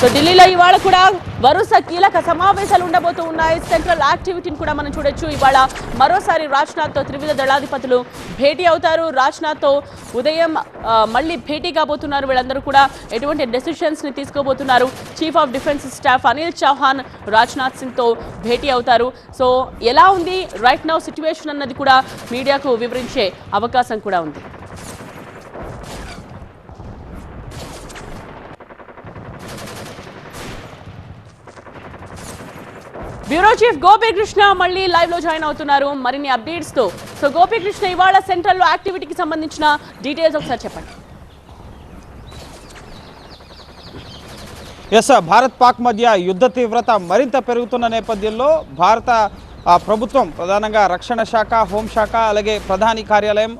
So ఢిల్లీలో ఇవాళ కూడా వరుస కీలక సమావేశాలు ఉండబోతూ ఉన్నాయి. సెంట్రల్ యాక్టివిటీని కూడా మనం చూడొచ్చు. ఇవాళ మరోసారి రాజ్నాథ్తో త్రివిధ దళాధిపతులు భేటీ అవుతారు. రాజ్నాథ్తో ఉదయం మళ్ళీ భేటీ కాబోతున్నారు. వీళ్ళందరూ కూడా ఎటువంటి డెసిషన్స్ని తీసుకోబోతున్నారు. Chief of defence staff Anil Chauhan Rajnath సింగ్తో భేటీ అవుతారు. సో ఎలా ఉంది? రైట్ నౌ సిచ్యువేషన్ అన్నది కూడా మీడియాకు వివరించే అవకాశం కూడా ఉంది. బ్యూరో చీఫ్ గోపీకృష్ణ మళ్ళీ లైవ్లో జాయిన్ అవుతున్నారు. మరిన్ని అప్డేట్స్తో. సో గోపీకృష్ణ ఇవాళ సెంట్రల్లో యాక్టివిటీకి సంబంధించిన డీటెయిల్స్ ఒకసారి చెప్పండి. ఎస్ భారత్ పాక్ మధ్య యుద్ధ తీవ్రత మరింత పెరుగుతున్న నేపథ్యంలో భారత ప్రభుత్వం ప్రధానంగా రక్షణ శాఖ హోంశాఖ అలాగే ప్రధాని కార్యాలయం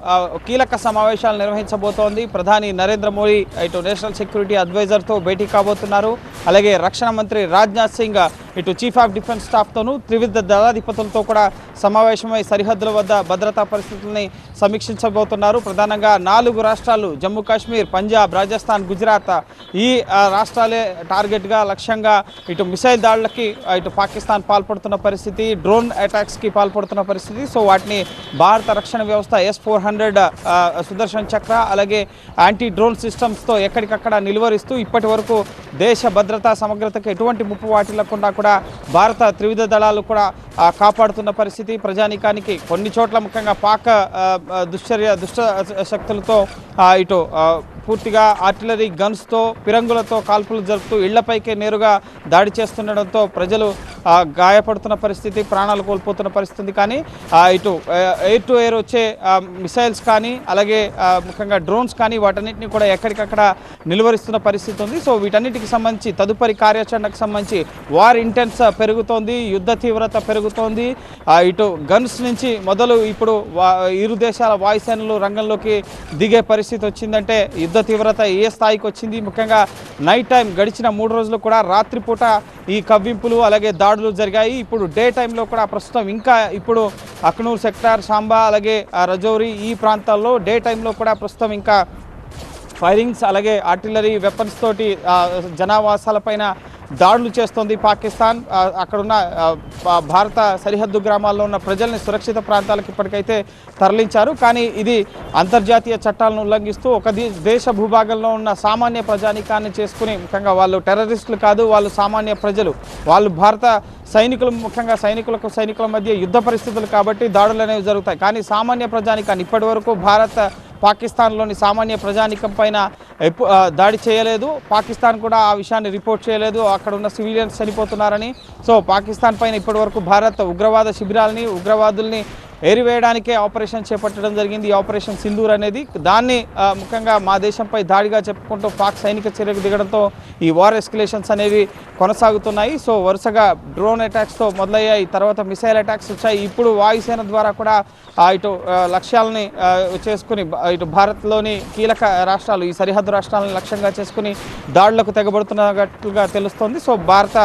కీలక సమావేశాలు నిర్వహించబోతోంది. ప్రధాని నరేంద్ర మోడీ ఇటు నేషనల్ సెక్యూరిటీ అడ్వైజర్తో భేటీ కాబోతున్నారు. అలాగే రక్షణ మంత్రి రాజ్నాథ్ సింగ్ ఇటు చీఫ్ ఆఫ్ డిఫెన్స్ స్టాఫ్తోనూ త్రివిధ దళాధిపతులతో కూడా సమావేశమై సరిహద్దుల వద్ద భద్రతా పరిస్థితుల్ని సమీక్షించబోతున్నారు. ప్రధానంగా నాలుగు రాష్ట్రాలు జమ్మూ కాశ్మీర్ పంజాబ్ రాజస్థాన్ గుజరాత్ ఈ రాష్ట్రాలే టార్గెట్గా లక్ష్యంగా ఇటు మిసైల్ దాడులకి ఇటు పాకిస్తాన్ పాల్పడుతున్న పరిస్థితి డ్రోన్ అటాక్స్కి పాల్పడుతున్న పరిస్థితి. సో వాటిని భారత రక్షణ వ్యవస్థ S four hundred Sudarshan Chakra అలాగే యాంటీ డ్రోన్ సిస్టమ్స్తో ఎక్కడికక్కడ నిలువరిస్తూ ఇప్పటి వరకు దేశ భద్రతా సమగ్రతకు ఎటువంటి ముప్పు వాటిల్లకుండా కూడా భారత త్రివిధ దళాలు కూడా కాపాడుతున్న పరిస్థితి. ప్రజానీకానికి కొన్ని చోట్ల ముఖ్యంగా పాక దుశ్చర్య దుష్ట శక్తులతో ఇటు పూర్తిగా ఆర్టిలరీ గన్స్తో పిరంగులతో కాల్పులు జరుపుతూ ఇళ్ళపైకే నేరుగా దాడి చేస్తుండడంతో ప్రజలు గాయపడుతున్న పరిస్థితి ప్రాణాలు కోల్పోతున్న పరిస్థితి కానీ ఇటు ఎయిర్ టు ఎయిర్ వచ్చే మిసైల్స్ కానీ అలాగే ముఖ్యంగా డ్రోన్స్ కానీ వాటన్నిటిని కూడా ఎక్కడికక్కడ నిలువరిస్తున్న పరిస్థితి ఉంది. సో వీటన్నిటికి సంబంధించి తదుపరి కార్యాచరణకు సంబంధించి వార్ ఇంటెన్స్ పెరుగుతోంది యుద్ధ తీవ్రత పెరుగుతోంది. ఇటు గన్స్ నుంచి మొదలు ఇప్పుడు ఇరు దేశాల వాయుసేనలు రంగంలోకి దిగే పరిస్థితి వచ్చిందంటే యుద్ధ తీవ్రత ఏ స్థాయికి వచ్చింది? ముఖ్యంగా నైట్ టైం గడిచిన మూడు రోజులు కూడా రాత్రిపూట ఈ కవ్వింపులు అలాగే దాడు దాడులు జరిగాయి. ఇప్పుడు డే టైంలో కూడా ప్రస్తుతం ఇంకా ఇప్పుడు అక్నూర్ సెక్టార్ సాంబా అలాగే రజౌరి ఈ ప్రాంతాల్లో డే టైంలో కూడా ప్రస్తుతం ఇంకా ఫైరింగ్స్ అలాగే ఆర్టిలరీ వెపన్స్ తోటి జనావాసాలపైన దాడులు చేస్తోంది పాకిస్తాన్. అక్కడున్న భారత సరిహద్దు గ్రామాల్లో ఉన్న ప్రజల్ని సురక్షిత ప్రాంతాలకు ఇప్పటికైతే తరలించారు. కానీ ఇది అంతర్జాతీయ చట్టాలను ఉల్లంఘిస్తూ ఒక దేశ భూభాగంలో ఉన్న సామాన్య ప్రజానికాన్ని చేసుకుని ముఖ్యంగా వాళ్ళు టెర్రరిస్టులు కాదు వాళ్ళు సామాన్య ప్రజలు. వాళ్ళు భారత సైనికులు ముఖ్యంగా సైనికులకు సైనికుల మధ్య యుద్ధ పరిస్థితులు కాబట్టి దాడులు అనేవి జరుగుతాయి. కానీ సామాన్య ప్రజానికాన్ని ఇప్పటి వరకు భారత్ పాకిస్తాన్లోని సామాన్య ప్రజానికం పైన ఎప్పు దాడి చేయలేదు. పాకిస్తాన్ కూడా ఆ విషయాన్ని రిపోర్ట్ చేయలేదు. అక్కడ ఉన్న సివిలియన్స్ చనిపోతున్నారని. సో పాకిస్తాన్ పైన ఇప్పటివరకు భారత్ ఉగ్రవాద శిబిరాలని ఉగ్రవాదుల్ని ఏరివేయడానికే ఆపరేషన్ చేపట్టడం జరిగింది. ఈ ఆపరేషన్ సింధూర్ అనేది దాన్ని ముఖ్యంగా మా దేశంపై దాడిగా చెప్పుకుంటూ పాక్ సైనిక చర్యకు దిగడంతో ఈ వార్ ఎస్కలేషన్స్ అనేవి కొనసాగుతున్నాయి. సో వరుసగా డ్రోన్ అటాక్స్తో మొదలయ్యాయి. తర్వాత మిసైల్ అటాక్స్ వచ్చాయి. ఇప్పుడు వాయుసేన ద్వారా కూడా ఇటు లక్ష్యాలని చేసుకుని ఇటు భారత్లోని కీలక రాష్ట్రాలు ఈ సరిహద్దు రాష్ట్రాలను లక్ష్యంగా చేసుకుని దాడులకు తెగబడుతున్నట్టుగా తెలుస్తోంది. సో భారత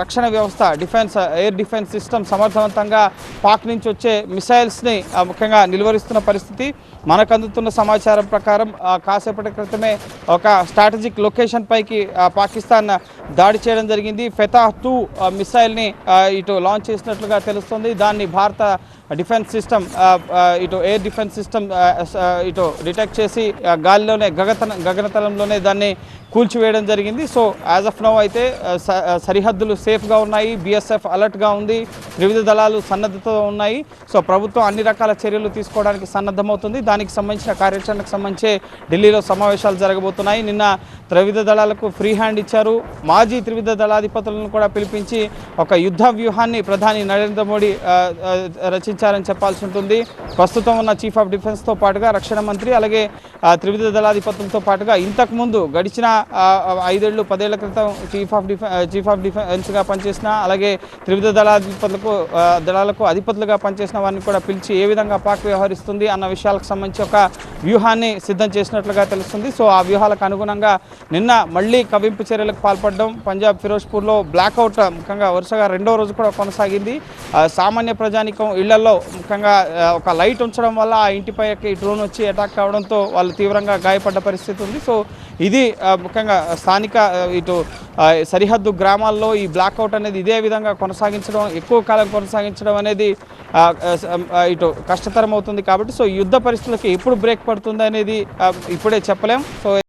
రక్షణ వ్యవస్థ డిఫెన్స్ ఎయిర్ డిఫెన్స్ సిస్టమ్ సమర్థవంతంగా పాక్ నుంచి వచ్చే మిసైల్స్ని ముఖ్యంగా నిలువరిస్తున్న పరిస్థితి. మనకు అందుతున్న సమాచారం ప్రకారం కాసేపటి క్రితమే ఒక స్ట్రాటజిక్ లొకేషన్ పైకి పాకిస్తాన్ దాడి చేయడం జరిగింది. ఫెతా టూ మిసైల్ని ఇటు లాంచ్ చేసినట్లుగా తెలుస్తుంది. దాన్ని భారత డిఫెన్స్ సిస్టమ్ ఇటు ఎయిర్ డిఫెన్స్ సిస్టమ్ ఇటు డిటెక్ట్ చేసి గాలిలోనే గగతన గగనతలంలోనే దాన్ని కూల్చివేయడం జరిగింది. సో యాజ్ ఆఫ్ నౌ అయితే స- సరిహద్దులు సేఫ్గా ఉన్నాయి. బీఎస్ఎఫ్ అలర్ట్గా ఉంది. త్రివిధ దళాలు సన్నద్ధతో ఉన్నాయి. సో ప్రభుత్వం అన్ని రకాల చర్యలు తీసుకోవడానికి సన్నద్ధమవుతుంది. దానికి సంబంధించిన కార్యాచరణకు సంబంధించి ఢిల్లీలో సమావేశాలు జరగబోతున్నాయి. నిన్న త్రివిధ దళాలకు ఫ్రీ హ్యాండ్ ఇచ్చారు. మాజీ త్రివిధ దళాధిపతులను కూడా పిలిపించి ఒక యుద్ధ వ్యూహాన్ని ప్రధాని నరేంద్ర మోడీ రచించారని చెప్పాల్సి ఉంటుంది. ప్రస్తుతం ఉన్న చీఫ్ ఆఫ్ డిఫెన్స్తో పాటుగా రక్షణ మంత్రి అలాగే త్రివిధ దళాధిపతులతో పాటుగా ఇంతకుముందు గడిచిన ఐదేళ్ళు ఐదేళ్ళు పదేళ్ళ క్రితం chief of defence chief of డిఫెన్స్గా పనిచేసిన అలాగే త్రివిధ దళాధిపతులకు దళాలకు దళాలకు అధిపతులుగా పనిచేసిన వారిని కూడా పిలిచి ఏ విధంగా పాక్ వ్యవహరిస్తుంది అన్న విషయాలకు సంబంధించి ఒక వ్యూహాన్ని సిద్ధం చేసినట్లుగా తెలుస్తుంది. సో ఆ వ్యూహాలకు అనుగుణంగా నిన్న మళ్ళీ కవింపు చర్యలకు పాల్పడడం పంజాబ్ ఫిరోజ్పూర్లో బ్లాక్అవుట్ ముఖ్యంగా వరుసగా రెండో రోజు కూడా కొనసాగింది. సామాన్య ప్రజానికం ఇళ్ళలో ముఖ్యంగా ఒక లైట్ ఉంచడం వల్ల ఆ ఇంటిపైకి డ్రోన్ వచ్చి అటాక్ కావడంతో వాళ్ళు తీవ్రంగా గాయపడ్డ పరిస్థితి ఉంది. సో ఇది ముఖ్యంగా స్థానిక ఇటు సరిహద్దు గ్రామాల్లో ఈ బ్లాక్అవుట్ అనేది ఇదే విధంగా కొనసాగించడం ఎక్కువ కాలం కొనసాగించడం అనేది ఇటు కష్టతరం అవుతుంది కాబట్టి సో యుద్ధ పరిస్థితులకి ఎప్పుడు బ్రేక్ పడుతుంది అనేది ఇప్పుడే చెప్పలేం. సో